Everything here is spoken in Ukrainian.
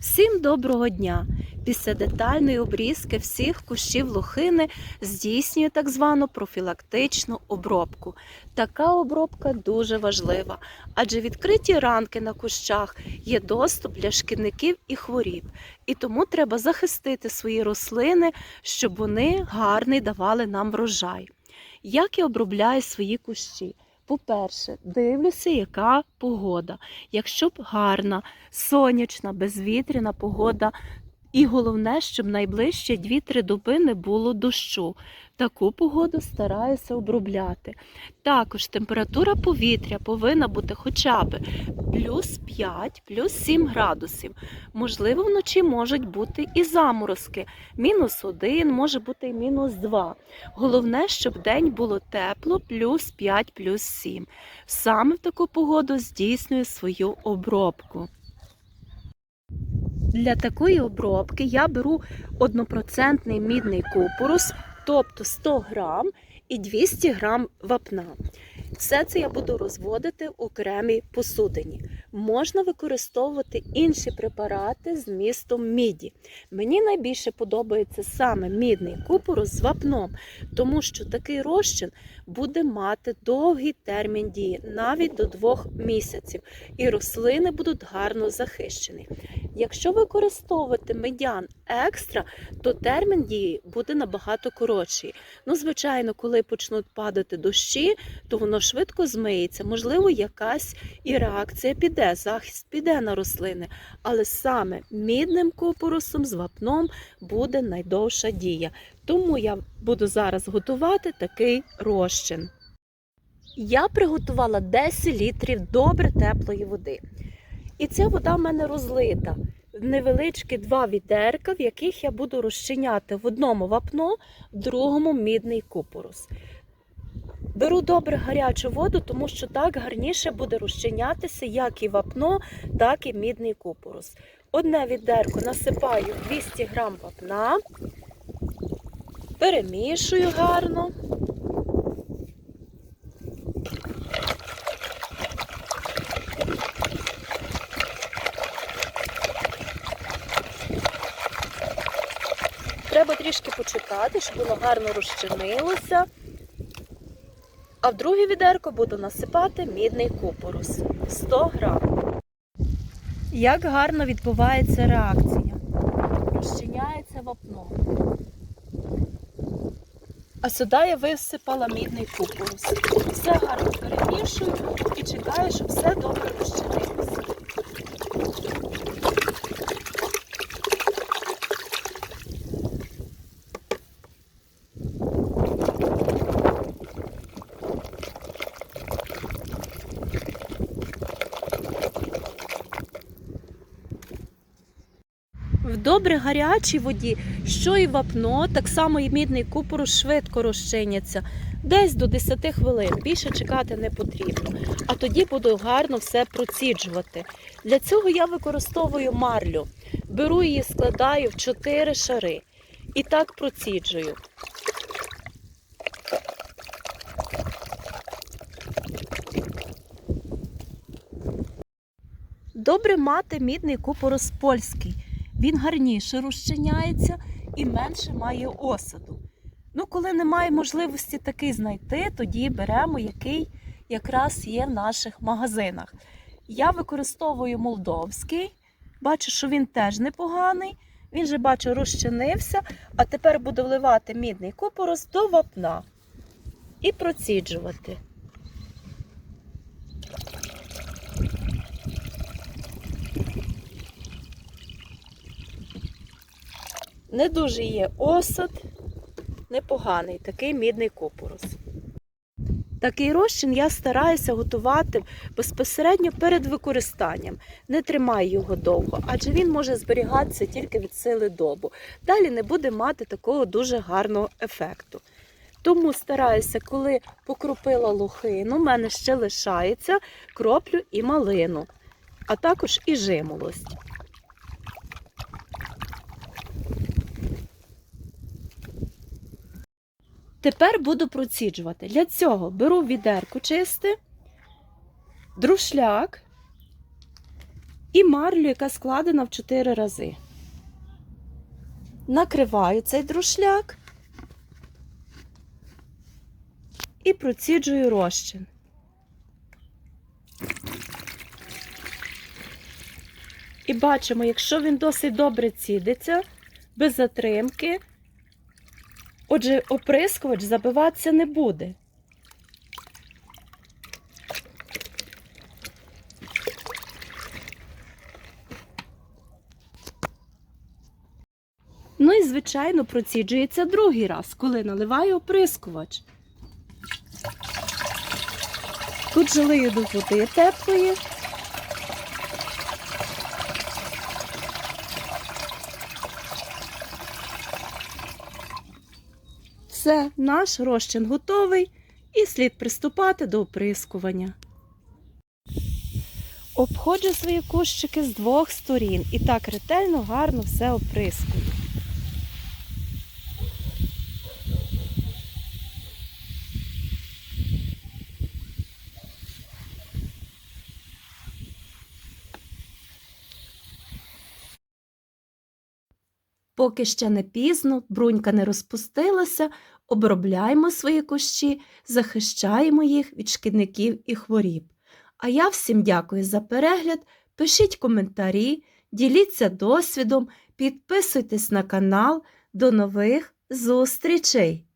Всім доброго дня! Після детальної обрізки всіх кущів лохини здійснює так звану профілактичну обробку. Така обробка дуже важлива, адже відкриті ранки на кущах є доступ для шкідників і хворіб, і тому треба захистити свої рослини, щоб вони гарний давали нам врожай. Як я обробляю свої кущі? По-перше, дивлюся, яка погода. Якщо б гарна, сонячна, безвітряна погода, і головне, щоб найближчі 2-3 доби не було дощу. Таку погоду стараюся обробляти. Також температура повітря повинна бути хоча б плюс 5, плюс 7 градусів. Можливо, вночі можуть бути і заморозки. Мінус 1, може бути і мінус 2. Головне, щоб день було тепло, плюс 5, плюс 7. Саме в таку погоду здійснюю свою обробку. Для такої обробки я беру 1% мідний купорус, тобто 100 грам і 200 грам вапна. Все це я буду розводити в окремій посудині. Можна використовувати інші препарати з містом міді. Мені найбільше подобається саме мідний купорус з вапном, тому що такий розчин буде мати довгий термін дії, навіть до двох місяців, і рослини будуть гарно захищені. Якщо використовувати медян екстра, то термін дії буде набагато коротший. Ну, звичайно, коли почнуть падати дощі, то воно швидко змиється. Можливо, якась і реакція піде, захист піде на рослини, але саме мідним купорусом з вапном буде найдовша дія. Тому я буду зараз готувати такий розчин. Я приготувала 10 літрів добре теплої води. І ця вода в мене розлита невеличкі два відерка, в яких я буду розчиняти в одному вапно, в другому мідний купорус. Беру добре гарячу воду, тому що так гарніше буде розчинятися як і вапно, так і мідний купорус. Одне відерко насипаю 200 грам вапна, перемішую гарно. Треба трішки почекати, щоб воно гарно розчинилося. А в друге відерко буду насипати мідний купорус 100 грам. Як гарно відбувається реакція. Розчиняється вапно. А сюди я висипала мідний купорус. Все гарно перемішую і чекаю, щоб все добре розчинилося. В добре гарячій воді, що і вапно, так само і мідний купорус швидко розчиняться. Десь до 10 хвилин. Більше чекати не потрібно. А тоді буду гарно все проціджувати. Для цього я використовую марлю. Беру її, складаю в 4 шари. І так проціджую. Добре мати мідний купорос польський. Він гарніше розчиняється і менше має осаду. Ну, коли немає можливості такий знайти, тоді беремо який якраз є в наших магазинах. Я використовую молдовський, бачу, що він теж непоганий. Він же, бачу, розчинився, а тепер буду вливати мідний купорос до вапна і проціджувати. Не дуже є осад, непоганий такий мідний купорос. Такий розчин я стараюся готувати безпосередньо перед використанням. Не тримаю його довго, адже він може зберігатися тільки від сили добу. Далі не буде мати такого дуже гарного ефекту. Тому стараюся, коли покропила лохину, в мене ще лишається кроплю і малину, а також і жимолость. Тепер буду проціджувати. Для цього беру відерку чисте, друшляк і марлю, яка складена в 4 рази. Накриваю цей друшляк і проціджую розчин. І бачимо, якщо він досить добре цідиться, без затримки, отже, оприскувач забиватися не буде. Ну і, звичайно, проціджується другий раз, коли наливаю оприскувач. Тут же лию до води теплої. Все, наш розчин готовий і слід приступати до оприскування. Обходжу свої кущики з двох сторін і так ретельно, гарно все оприскую. Поки ще не пізно, брунька не розпустилася, обробляємо свої кущі, захищаємо їх від шкідників і хворіб. А я всім дякую за перегляд. Пишіть коментарі, діліться досвідом, підписуйтесь на канал. До нових зустрічей!